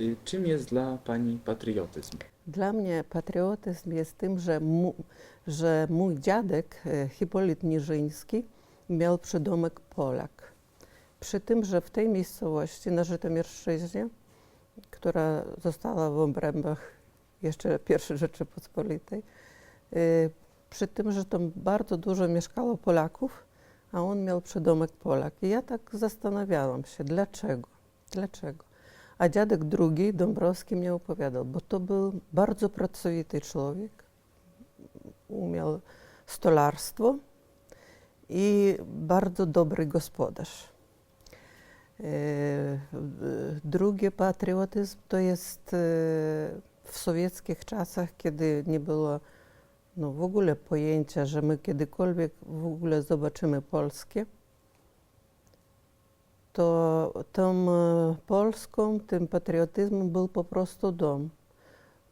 Y, Czym jest dla Pani patriotyzm? Dla mnie patriotyzm jest tym, że, mu, że mój dziadek e, Hipolit Niżyński miał przydomek Polak. Przy tym, że w tej miejscowości na Żytomierszczyźnie, która została w obrębach jeszcze I Rzeczypospolitej, e, przy tym, że tam bardzo dużo mieszkało Polaków, a on miał przydomek Polak. I ja tak zastanawiałam się, dlaczego? Dlaczego? A dziadek drugi, Dąbrowski, mnie opowiadał, bo to był bardzo pracowity człowiek. Umiał stolarstwo i bardzo dobry gospodarz. E, Drugi patriotyzm to jest e, w sowieckich czasach, kiedy nie było no, w ogóle pojęcia, że my kiedykolwiek w ogóle zobaczymy Polskę to e, Polską, tym patriotyzmem był po prostu dom.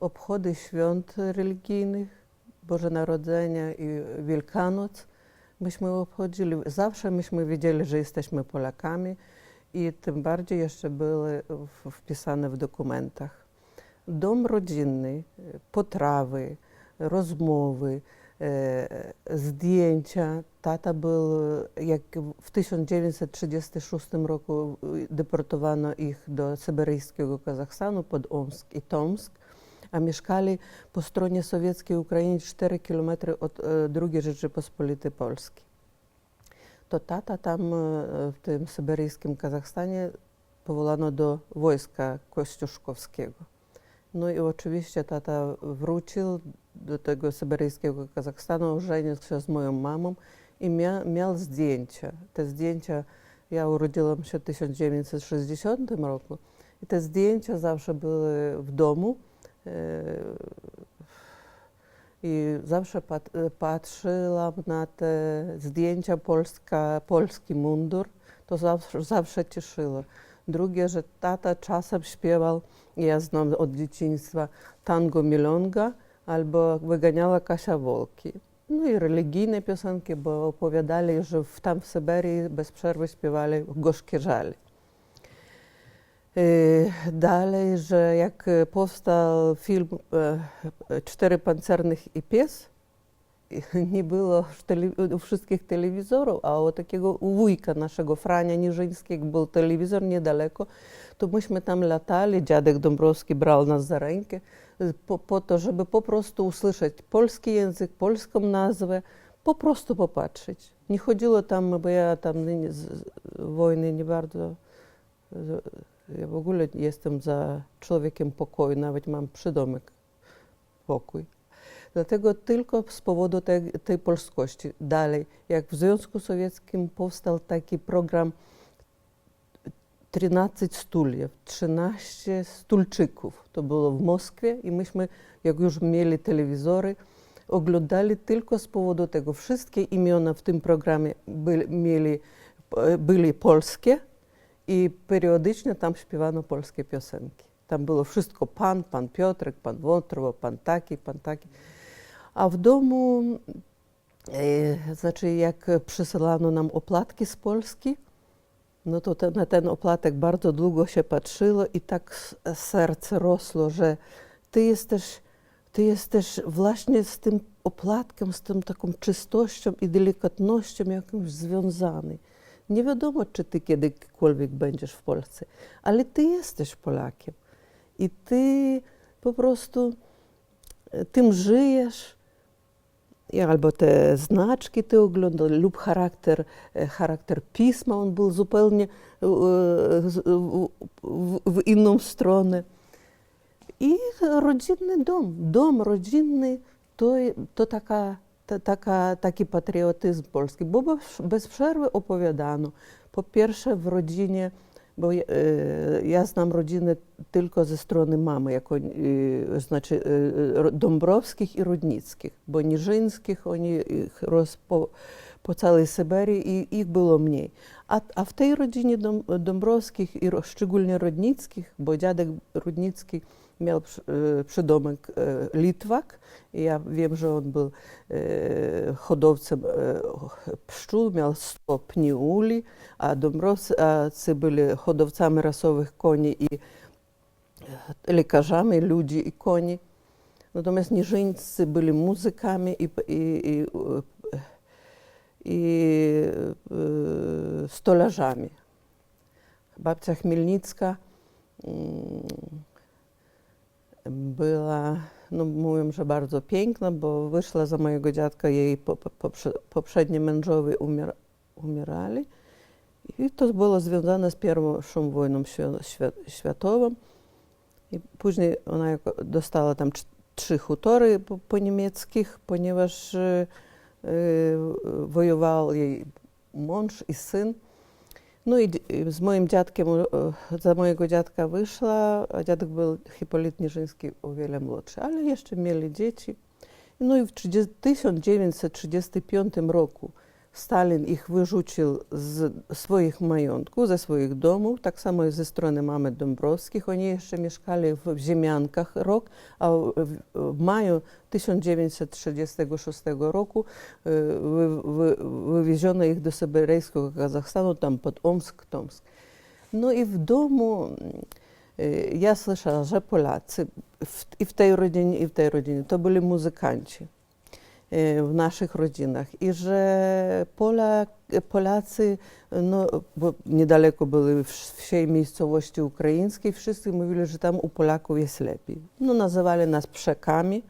Obchody świąt religijnych, Boże Narodzenia i Wielkanoc myśmy obchodzili. Zawsze myśmy wiedzieli, że jesteśmy Polakami i tym bardziej jeszcze były wpisane w dokumentach. Dom rodzinny, potrawy, rozmowy, zdjęcia. Tata był, jak w 1936 roku deportowano ich do syberyjskiego Kazachstanu pod Omsk i Tomsk, a mieszkali po stronie sowieckiej Ukrainy 4 km od e, II Rzeczypospolitej Polskiej. To tata tam e, w tym syberyjskim Kazachstanie powołano do wojska kościuszkowskiego. No i oczywiście tata wrócił do tego syberyjskiego Kazachstanu, ożenił się z moją mamą i mia, miał zdjęcia. Te zdjęcia, ja urodziłam się w 1960 roku i te zdjęcia zawsze były w domu. e, I zawsze pat, patrzyłam na te zdjęcia, Polska, polski mundur, to zawsze, zawsze cieszyło. Drugie, że tata czasem śpiewał, ja znam od dzieciństwa, tango milonga albo wyganiała Kasia Wolki. No i religijne piosenki, bo opowiadali, że w, tam w Syberii bez przerwy śpiewali gorzkie żale. Yy, Dalej, że jak powstał film e, Cztery pancernych i pies, nie było u wszystkich telewizorów, a u takiego u wujka naszego Frania Niżyńskiego był telewizor niedaleko, to myśmy tam latali, dziadek Dąbrowski brał nas za rękę po, po to, żeby po prostu usłyszeć polski język, polską nazwę, po prostu popatrzeć. Nie chodziło tam, bo ja tam z, wojny nie bardzo, ja w ogóle jestem za człowiekiem pokoju, nawet mam przydomek pokój. Dlatego tylko z powodu tej, tej polskości. Dalej, jak w Związku Sowieckim powstał taki program 13 stuliów, 13 stulczyków. To było w Moskwie i myśmy, jak już mieli telewizory, oglądali tylko z powodu tego. Wszystkie imiona w tym programie byli, mieli, byli polskie i periodycznie tam śpiewano polskie piosenki. Tam było wszystko pan, pan Piotrek, pan Wątrowo, pan taki, pan taki. A w domu, e, znaczy jak przysyłano nam opłatki z Polski, no to te, na ten oplatek bardzo długo się patrzyło i tak serce rosło, że ty jesteś, ty jesteś właśnie z tym opłatkiem, z tą taką czystością i delikatnością jakąś związany. Nie wiadomo, czy ty kiedykolwiek będziesz w Polsce, ale ty jesteś Polakiem i ty po prostu e, tym żyjesz. Albo te znaczki ty oglądał, lub charakter, e, charakter pisma, on był zupełnie e, z- w, inną stronę. I rodzinny dom, dom rodzinny to, to taka, ta, taka, taki patriotyzm polski, bo bez przerwy opowiadano. Po pierwsze w rodzinie, e, ze strony mamy, jako, e, znaczy e, ro- Dąbrowskich i Rudnickich, bo Niżyńskich oni ich roz, e, e, on był e, hodowcem e, pszczół, miał 100 pni uli, a Dąbrowcy byli hodowcami rasowych koni i lekarzami ludzi i koni. Natomiast niżyńscy byli muzykami i, i, i, i e, stolarzami. Babcia Chmielnicka mm, była, no mówią, że bardzo piękna, bo wyszła za mojego dziadka, jej po, po, poprze- poprzedni mężowie umier, umierali. I to było związane z pierwszą wojną świ- świ- światową. I później ona dostała tam trzy hutory po, po niemieckich, ponieważ mąż i syn. No i dzie- z moim dziadkiem, e, za mojego dziadka wyszła, a dziadek był Hipolit Niżyński o wiele młodszy, ale jeszcze mieli dzieci. No i w 30, 1935 roku Stalin ich wyrzucił z swoich majątków, ze swoich domów, tak samo ze strony mamy Dąbrowskich. Oni jeszcze mieszkali w Ziemiankach rok, a w, maju 1936 roku wy, wywieziono ich do syberyjskiego Kazachstanu, tam pod Omsk, Tomsk. No i w domu e, ja słyszała, że Polacy i w tej rodzinie, i w tej rodzinie to byli muzykanci w naszych rodzinach i że Polak, Polacy, no, bo niedaleko były wsiej miejscowości ukraińskiej, wszyscy mówili, że tam u Polaków jest lepiej. No, nazywali nas przekami,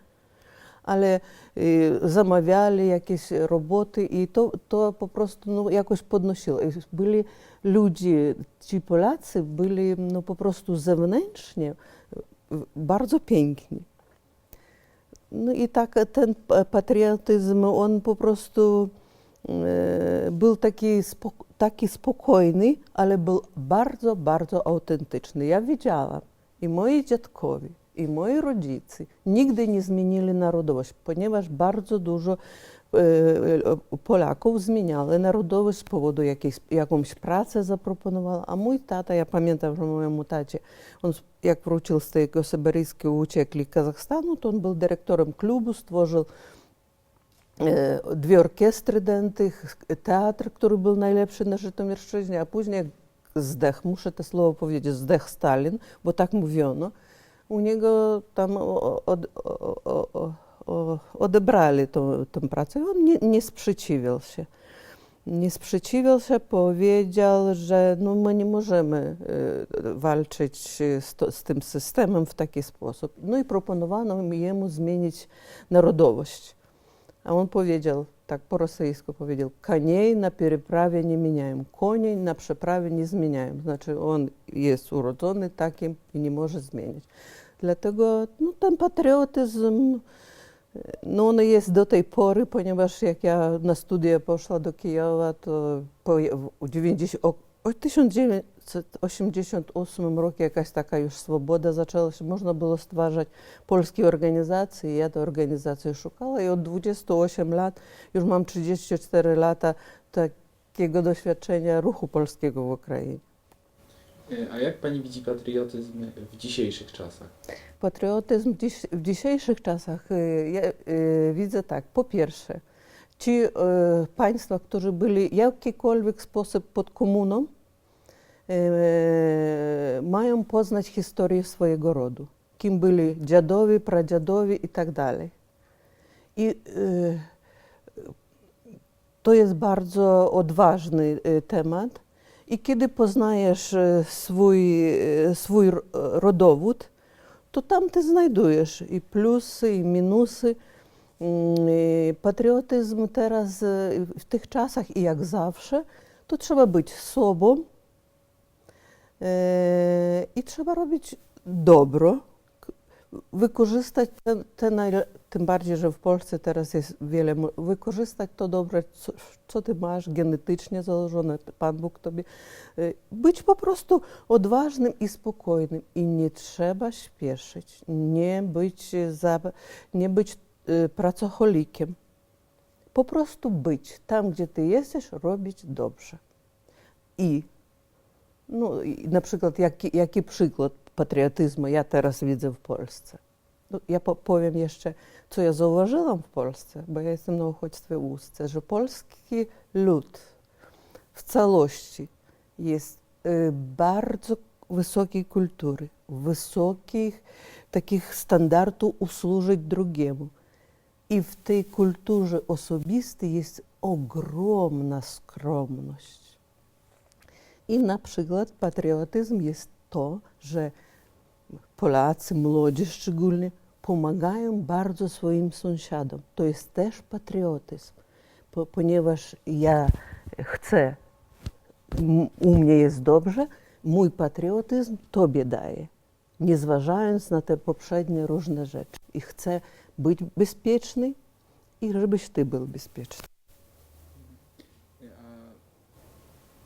ale y, zamawiali jakieś roboty i to, to po prostu no, jakoś podnosiło. Byli ludzie, ci Polacy byli no, po prostu zewnętrznie y, bardzo piękni. No i tak ten pa- patriotyzm, on po prostu był taki, taki spokojny, ale był bardzo, bardzo autentyczny. Ja wiedziałam, i moi dziadkowie, i moi rodzice nigdy nie zmienili narodowość, ponieważ bardzo dużo Polaków zmieniali narodowość z powodu jakiejś, jakąś pracę zaproponowała, a mój tata, ja pamiętam, że mojemu tacie, on jak wrócił z tego syberyjskiego uciekli Kazachstanu, to on był dyrektorem klubu, stworzył e, dwie orkiestry dętych, teatr, który był najlepszy na Żytomierszczyźnie, a później zdech, muszę to słowo powiedzieć, zdech Stalin, bo tak mówiono, u niego tam o, o, o, odebrali tą, tę pracę i on nie, nie sprzeciwiał się. Nie sprzeciwiał się, powiedział, że no my nie możemy e, walczyć z, to, z tym systemem w taki sposób. No i proponowano jemu zmienić narodowość. A on powiedział, tak po rosyjsku powiedział, koniej na переправе nie zmieniają, koniej na przeprawie nie zmieniają. Znaczy on jest urodzony takim i nie może zmienić. Dlatego no, ten patriotyzm, no on jest do tej pory, ponieważ jak ja na studia poszła do Kijowa, to po, w 90, o, o 1988 roku jakaś taka już swoboda zaczęła się, można było stwarzać polskie organizacje. Ja te organizacje szukała i od 28 lat, już mam 34 lata takiego doświadczenia ruchu polskiego w Ukrainie. E, A jak pani widzi patriotyzm w dzisiejszych czasach? Patriotyzm dziś, w dzisiejszych czasach y, ja y, widzę tak. Po pierwsze, ci państwa, którzy byli w jakikolwiek sposób pod komuną, mają poznać historię swojego rodu. Kim byli dziadowie, pradziadowie i tak dalej. I to jest bardzo odważny temat. I kiedy poznajesz y, swój, y, swój ro- rodowód, to tam ty znajdujesz i plusy, i minusy. Mm, i Patriotyzm teraz y, w tych czasach i jak zawsze, to trzeba być wykorzystać te, te najle- tym bardziej, że w Polsce teraz jest wiele, wykorzystać to dobre, co, co ty masz genetycznie założone, Pan Bóg tobie, y, być po prostu odważnym i spokojnym i nie trzeba śpieszyć, nie być, za, nie być y, pracocholikiem. Po prostu być tam, gdzie ty jesteś, robić dobrze. I, no, i na przykład, jaki, jaki przykład patriotyzmu ja teraz widzę w Polsce? No, ja po, powiem jeszcze, co ja zauważyłam w Polsce, bo ja jestem na uchodźstwie w Ustce, że polski lud w całości jest bardzo wysokiej kultury, wysokich takich standardów usłużyć drugiemu. I w tej kulturze osobistej jest ogromna skromność. I na przykład patriotyzm jest to, że Polacy, młodzi szczególnie, pomagają bardzo swoim sąsiadom. To jest też patriotyzm, po, ponieważ ja chcę, u mnie jest dobrze, mój patriotyzm Tobie daje, nie zważając na te poprzednie różne rzeczy. I chcę być bezpieczny i żebyś Ty był bezpieczny.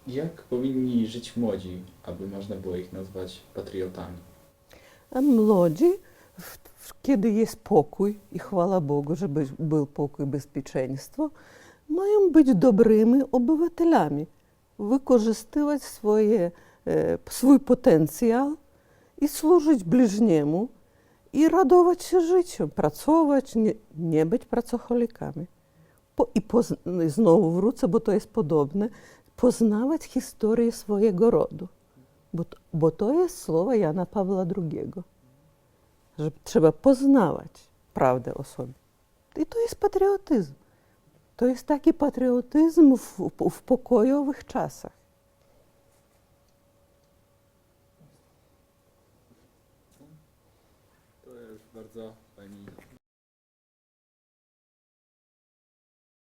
Jak powinni żyć młodzi, aby można było ich nazwać patriotami? W- kiedy jest pokój, i chwała Bogu, żeby był pokój, bezpieczeństwo, mają być dobrymi obywatelami, wykorzystywać swoje, e, swój potencjał i służyć bliźniemu i radować się życiem, pracować, nie, nie być pracocholikami. Po, I pozn- znowu wrócę, bo to jest podobne, poznawać historię swojego rodu. Bo, bo to jest słowo Jana Pawła II, że trzeba poznawać prawdę o sobie. I to jest patriotyzm. To jest taki patriotyzm w, w pokojowych czasach.